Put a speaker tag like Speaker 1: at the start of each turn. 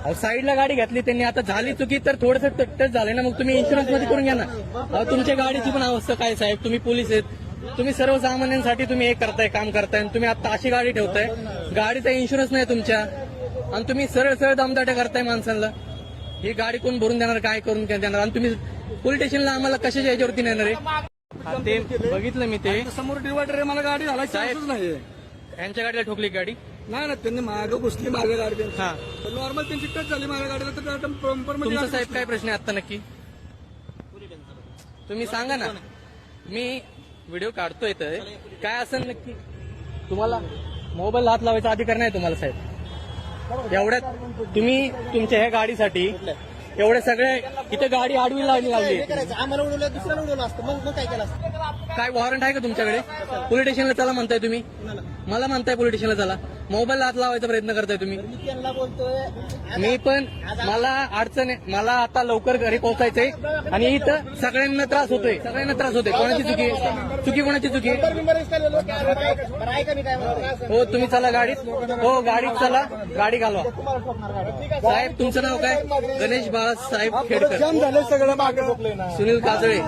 Speaker 1: अहो साईडला गाडी घातली त्यांनी. आता झाली चुकी तर थोडस टच झालंय ना. मग तुम्ही इन्शुरन्समध्ये करून घ्या ना. अहो तुमच्या गाडीची पण अवस्था काय साहेब? तुम्ही पोलीस आहेत. तुम्ही सर्वसामान्यांसाठी तुम्ही हे करताय काम करताय. आणि तुम्ही आता अशी गाडी ठेवताय. गाडीचा इन्शुरन्स नाही तुमच्या. आणि तुम्ही सरळ सरळ दमदाट्या करताय माणसांना. ही गाडी कोण भरून देणार काय करून देणार? आणि तुम्ही पोलीस स्टेशनला आम्हाला कशाच्या याच्यावरती नेणार आहे? ते बघितलं मी ते.
Speaker 2: समोर डिवायडर आहे मला गाडी घालायची. चान्सच नाही
Speaker 1: यांच्या गाडीला ठोकली गाडी?
Speaker 2: नाही ना त्यांनी मागं घुसली माझ्या गाडी
Speaker 1: हा
Speaker 2: नॉर्मल त्यांची टच झाली माझ्या गाडीला तर आता प्रॉपरमध्ये
Speaker 1: तुमचा
Speaker 2: गाडी
Speaker 1: साहेब काय प्रश्न आहे आता नक्की? तुम्ही सांगा ना. मी व्हिडिओ काढतोय तर काय असेल नक्की? तुम्हाला मोबाईल हात लावायचा अधिकार नाही तुम्हाला साहेब. एवढ्यात तुम्ही तुमच्या ह्या गाडीसाठी एवढे सगळे इथे गाडी आडवी लावली. लावली
Speaker 3: आम्हाला उडवलं दुसऱ्याला उडवलं असतं. मग मग काय केलं असतं?
Speaker 1: काय वॉरंट आहे का तुमच्याकडे? पोलीस स्टेशनला चला म्हणताय तुम्ही. मला म्हणताय पोलीस स्टेशनला चला. मोबाईल हात लावायचा प्रयत्न करताय तुम्ही.
Speaker 3: मी त्यांना बोलतोय.
Speaker 1: मी पण मला अडचण आहे. मला आता लवकर घरी पोहोचायचंय. आणि इथं सगळ्यांना त्रास होतोय. सगळ्यांना त्रास होतोय. कोणाची चुकी आहे? चुकी कोणाची चुकी हो तुम्ही चला गाडीत. हो गाडीत चला. गाडी घालवा. साहेब तुमचं नाव काय? गणेश बाळासाहेब खेडकर.
Speaker 2: जाम झालं सगळं मागं.
Speaker 1: सुनील काजळे.